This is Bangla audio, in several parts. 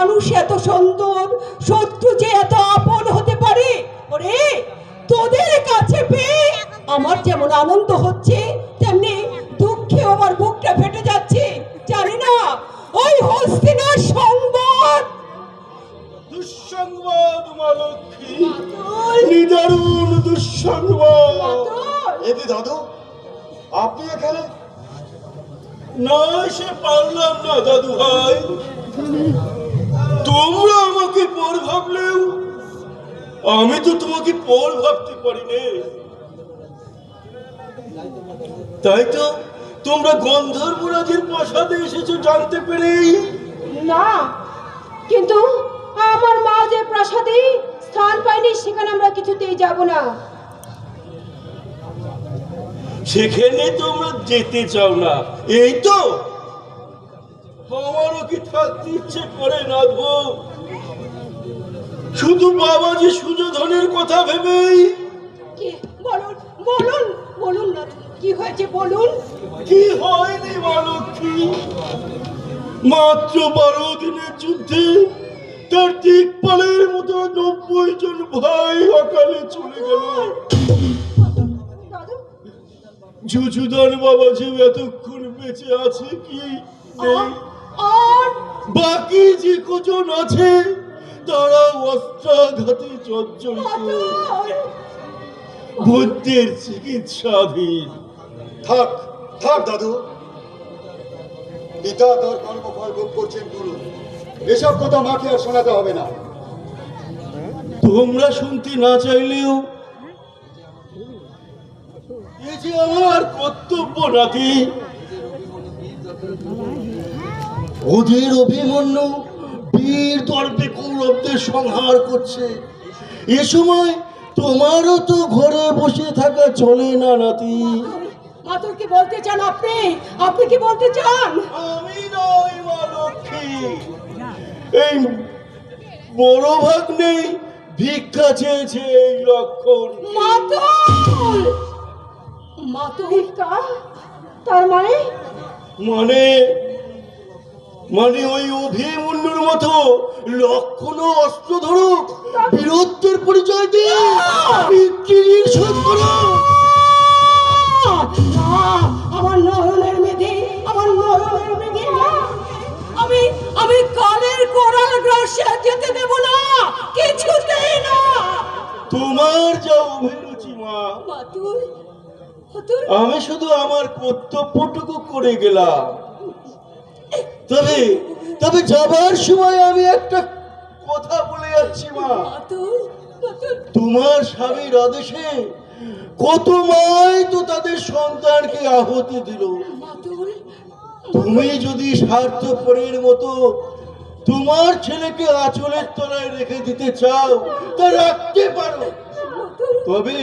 মানুষ এত সুন্দর শত্রু যে এত আপন হতে পারে? ওরে তোদের কাছে পেয়ে আমার যেমন আনন্দ হচ্ছে তেমনি দুঃখে আমার বুকটা ফেটে যাচ্ছে। জানি না ওই হস্তিনার সংবাদ। দুঃসংবাদ মা লক্ষ্মী। নিদারুণ দুঃসংবাদ। এতে দাদু আপনি এখানে? না সে পারলাম না দাদু ভাই তোমরা আমাকে পর ভাবলেও আমি তো তোমাকে পর ভাবতে পারি নে তাই তো তোমরা গন্ধর্ব গন্ধর্বরাজের প্রাসাদে এসেছ জানতে পেরেই। না কিন্তু আমার মা যে প্রাসাদে স্থান পায়নি সেখানে আমরা কিছুতেই যাব না। সেখানে তোমরা যেতে চাও না। এই তো আমারও কি থাকতে ইচ্ছে করে না গো। শুধু বাবাজি সুযোধনের কথা ভেবেই বলুন বলুন বলুন না কি হয়েছে বলুন? কি হয়নি মালক্ষী মাত্র বারো দিনের যুদ্ধে তার দিকপালের মতো নব্বই জন ভাই অকালে চলে গেল। যুযুধন বাবাজি এতক্ষণ বেঁচে আছে কি নেই? আর বাকি যে কজন আছে তারা অস্ত্রাঘাতে জর্জরিত বুদ্ধের চিকিৎসাধীন। থাক থাক দাদু। পিতা তার কর্মফল ভোগ করছেন গুরু। এসব কথা মাকে আর শোনাতে হবে না। তোমরা শুনতে না চাইলেও এ যে আমার কর্তব্য নাতি ওদের অভিমন্যু বীর দর্পে কৌরবদের সংহার করছে। এ সময় তোমারও তো ঘরে বসে থাকা চলে না নাতি। মাতুল কি বলতে চান আপনি? আপনি কি বলতে চান? আমি নই লক্ষ্মী। এই বড় ভাগ নেই ভিক্ষা চেয়েছে এই লক্ষণ। মাতুল! মাতুল তার মানে? মানে মানে ওই অভিমন্যুর মতো লক্ষণ অস্ত্র ধরুক বীরত্বের পরিচয় দিয়ে বিক্রির শোধ করো আমার নয়নের মেধে আমার নয়নের মেধে আমি আমি কালের কোরাল গ্রাসে যেতে দেব না কিছুতেই না। তোমার যা অভিরুচি মা। মাতুল মাতুল আমি শুধু আমার কর্তব্যটুকু করে গেলাম। তবে তবে যাবার সময় আমি একটা কথা বলে যাচ্ছি মা। তোমার স্বামীর আদেশে কত মাই তো তাদের সন্তানকে আহতি দিল। তুমি যদি স্বার্থপরের মতো তোমার ছেলেকে আঁচলের তলায় রেখে দিতে চাও তা রাখতে পারো। তবে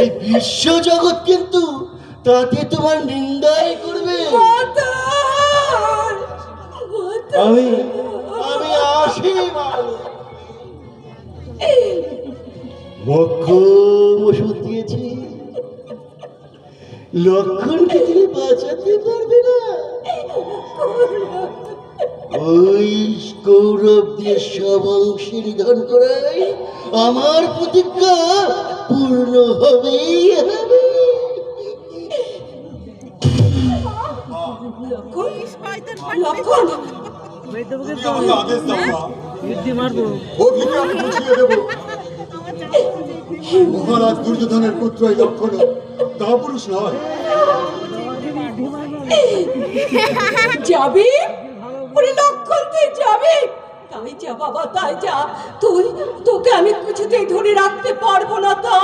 এই বিশ্ব জগৎ কিন্তু তাতে তোমার নিন্দাই করবে আমি আমি আসি মক্ষম ওষুধ দিয়েছি। লক্ষণকে তুমি বাঁচাতে পারবে না। ওই কৌরব দিয়ে সব অংশ নিধন করাই আমার প্রতিজ্ঞা। পূর্ণ হবেই হবে। লক্ষণ? মহারাজ দুর্যোধনের পুত্র এই লক্ষণ কাপুরুষ নয় যাবি? তাই যা বাবা, তাই যা। তুই, তোকে আমি কিছুতেই ধরে রাখতে পারব না, তা